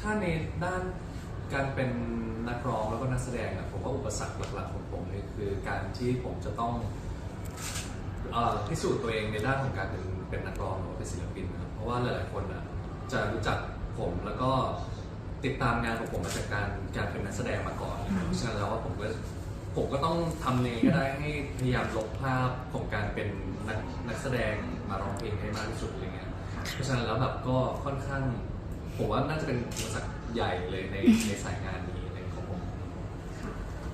ถ้าในด้านการเป็นนักร้องแล้วก็นักแสดงอะผมว่าอุปสรรคหลักๆของผมเลยคือการที่ผมจะต้องเอ่อพิสูจน์ตัวเองในด้านของการเป็นเป็นนักร้องหรือว่าเป็นศิลปินนะครับเพราะว่าหลายๆคนอะจะรู้จักผมแล้วก็ติดตามงานของผมมาจากการการเป็นนักแสดงมาก่อนนะครับเพราะฉะนั้นแล้วว่าผมก็ผมก็ต้องทำเองก็ได้ให้พยายามลบภาพของการเป็นนักนักแสดงมาร้องเพลงให้มากที่สุดอะไรเงี้ยเพราะฉะนั้นแล้วแบบก็ค่อนข้าง ผมว่าน่าจะเป็นอุปสรรคใหญ่เลยในในสายงานนี้ในของผมค่ะ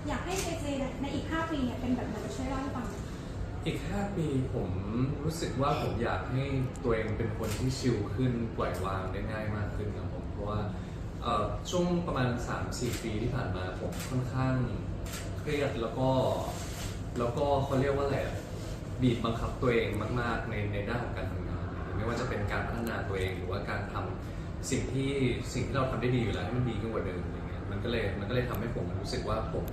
อยากให้เจเจในอีก 5 ปีเนี่ยเป็นแบบไหนช่วยเล่าให้ฟังหน่อยอีก 5 ปีผมรู้สึกว่าผมอยากให้ตัวเองเป็นคนที่ชิลขึ้นปล่อยวางได้ง่ายมากขึ้นครับผมเพราะว่าเอ่อช่วงประมาณ 3-4 ปีที่ผ่านมาผมค่อนข้างเครียดแล้วก็แล้วก็เขาเรียกว่าอะไรอะบีบบังคับตัวเองมาก ๆ ในในด้านของการทำงาน ไม่ว่าจะเป็นการพัฒนาตัวเองหรือว่าการทำ สิ่งที่สิ่งที่เราทำได้ดีอยู่แล้วให้มันดีขึ้นกว่าเดิมอะไรเงี้ยมันก็เลยมันก็เลยทำให้ผมรู้สึกว่าผม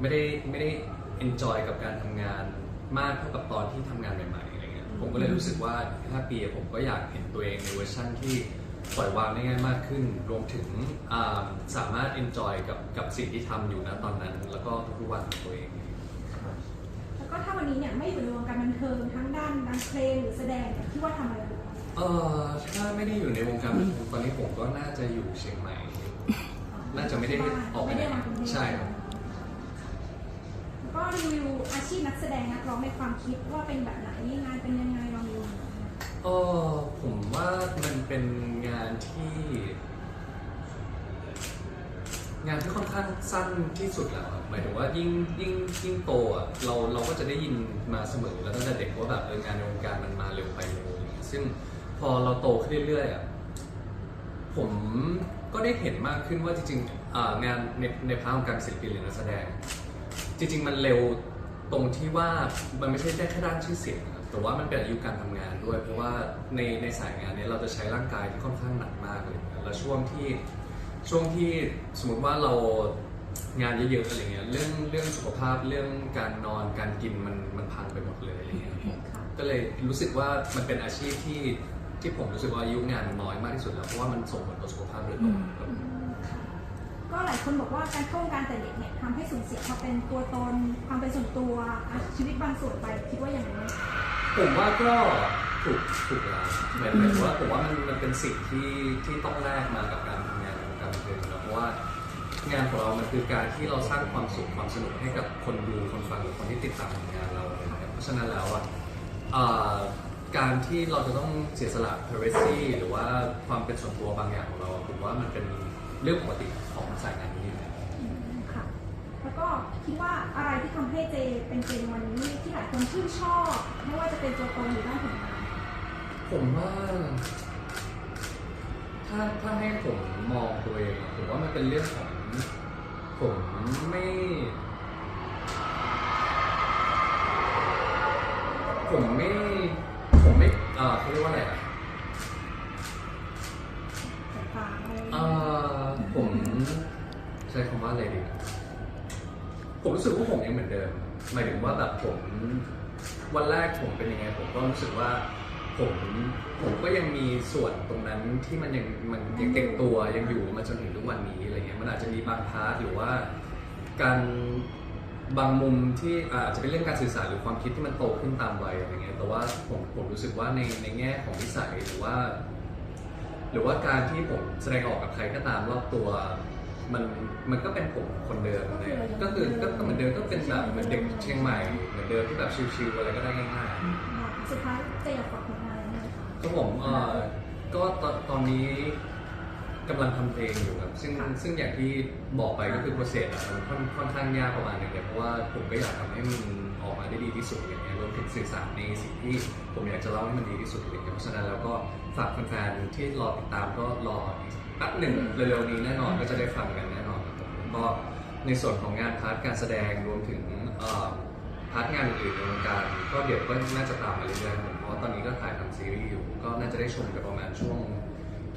ไม่ได้ไม่ได้ enjoy กับการทำงานมากเท่ากับตอนที่ทำงานใหม่ๆอะไรเงี้ยผมก็เลยรู้สึกว่า5ปีผมก็อยากเห็นตัวเองในเวอร์ชั่นที่ปล่อยวางได้ง่ายมากขึ้น รวมถึงาสามารถ enjoy กับกับสิ่งที่ทำอยู่นะตอนนั้น แล้วก็ทุกวันของตัวเองแล้วก็ถ้าวันนี้เนี่ยไม่อยู่ในวงการบันเทิงทั้งด้านการเพลงหรือแสดงเนี่ว่าทำอะไรอยู่ เอ่อถ้าไม่ได้อยู่ในวงการบันเทิงตอนนี้ผมก็น่าจะอยู่เชียงใหม่ น่าจะไม่ได้ออกไปไม่ไหนได้มากรุงเทพใช่ครับแล้วก็รีวิวอาชีพนักแสดงนักร้องในความคิดว่าเป็นแบบไหนงานเป็นยังไงลองดูหน่อยเออผมว่ามันเป็นงานที่ งานที่ค่อนข้างสั้นที่สุดแล้วอะหมายถึงว่ายิ่งยิ่งยิ่งโตอะเราเราก็จะได้ยินมาเสมอแล้วตั้งแต่เด็กว่าแบบเอองานในวงการมันมาเร็วไปเร็วอะไรเงี้ยซึ่ง พอเราโตขึ้นเรื่อยๆอะผมก็ได้เห็นมากขึ้นว่าจริงๆอ่างานในในพาร์ทของการศิลปินหรือนักแสดง จริง ๆ มันเร็วตรงที่ว่ามันไม่ใช่แค่แค่ด้านชื่อเสียงนะครับแต่ว่ามันเป็นอายุการทำงานด้วย เพราะว่าในในสายงานเนี้ยเราจะใช้ร่างกายที่ค่อนข้างหนักมากเลยนะแล้วช่วงที่ช่วงที่สมมติว่าเรางานเยอะๆอะไรเงี้ยเรื่องเรื่องสุขภาพเรื่องการนอนการกินมันมันพังไปหมดเลยอะไรเงี้ยค่ะก็เลยรู้สึกว่ามันเป็นอาชีพที่ ที่ผมรู้สึกว่าอายุงานมันน้อยมากที่สุดแล้วเพราะว่ามันส่งผลต่อสุขภาพโดยตรงครับอืมค่ะก็หลายคนบอกว่าการเข้าวงการแต่เด็กเนี่ยทำให้สูญเสียความเป็นตัวตนความเป็นส่วนตัวอะชีวิตบางส่วนไปคิดว่าอย่างไรผมว่าก็ถูกถูกแล้วหมายหมายถึงว่าผมว่ามันมันเป็นสิ่งที่ที่ต้องแลกมากับการทำงานในวงการบันเทิงนะเพราะว่างานของเรามันคือการที่เราสร้างความสุขความสนุกให้กับคนดูคนฟังหรือคนที่ติดตามผลงานเราอะไรอย่างเงี้ยเพราะฉะนั้นแล้วอะเอ่อ การที่เราจะต้องเสียสละ privacy หรือว่าความเป็นส่วนตัวบางอย่างของเราผมว่ามันเป็นเรื่องปกติของสายงานนี้อยู่แล้ว อืมค่ะ แล้วก็คิดว่าอะไรที่ทำให้เจเป็นเจในวันนี้ที่หลายคนชื่นชอบ ไม่ว่าจะเป็นตัวตนหรือด้านผลงานผมว่า ถ้าถ้าให้ผมมองตัวเองอะผมว่ามันเป็นเรื่องของ ผมไม่ ผมไม่ อ่อเขาเรียกว่าอะไรอะสายตาอะไรเอ่อผมใช้คำว่าอะไรดีผมรู้สึกว่าผมยังเหมือนเดิม หมายถึงว่าแบบผม วันแรกผมเป็นยังไง ผมก็รู้สึกว่า ผมผมก็ยังมีส่วนตรงนั้นที่มันยังมันยังเต็มตัวยังอยู่มาจนถึงทุกวันนี้อะไรเงี้ยมันอาจจะมีบางพาร์ทหรือว่า การ บางมุมที่อาจจะเป็นเรื่องการสื่อสารหรือความคิดที่มันโตขึ้นตามวัยอะไรเงี้ยแต่ว่าผมผมรู้สึกว่าในในแง่ของนิสัยหรือว่า หรือว่าการที่ผมแสดงออกกับใครก็ตามรอบตัว มันมันก็เป็นผมคนเดิมเลยก็คือก็ก็เหมือนเดิมก็เป็นแบบเหมือนเด็กเชียงใหม่เหมือนเดิมที่แบบชิลๆอะไรก็ได้ง่ายๆอ่าสุดท้ายเจอยากฝากผลงานอะไรไหมคะครับผมเอ่อก็ตอนตอนนี้ กำลังทำเพลงอยู่ครับ ซึ่งซึ่งอย่างที่บอกไปก็คือโปรเซสอะมันค่อนค่อนข้างยากประมาณหนึงเลยเพราะว่าผมก็อยากทำให้มันออกมาได้ดีที่สุดอย่างเงี้ยรวมถึงสื่อสารในสิ่งที่ผมอยากจะเล่าให้มันดีที่สุดอย่างเงี้ยเพราะฉะนั้นแล้วก็ฝากแฟนๆที่รอติดตามก็รออีกแป๊บหนึ่งเร็วๆนี้แน่นอนก็จะได้ฟังกันแน่นอนครับผมแล้วก็ในส่วนของงานพาร์ทการแสดงรวมถึงเอ่อพาร์ทงานอื่นๆในวงการก็เดี๋ยวก็น่าจะตามมาเรื่อยๆผมเพราะว่าตอนนี้ก็ถ่ายทำซีรีส์อยู่ก็น่าจะได้ชมกันประมาณช่วง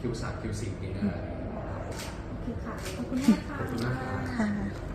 Q3 Q4 ปีหน้าครับผมโอเคค่ะ ขอบคุณมากค่ะขอบคุณมากครับค่ะ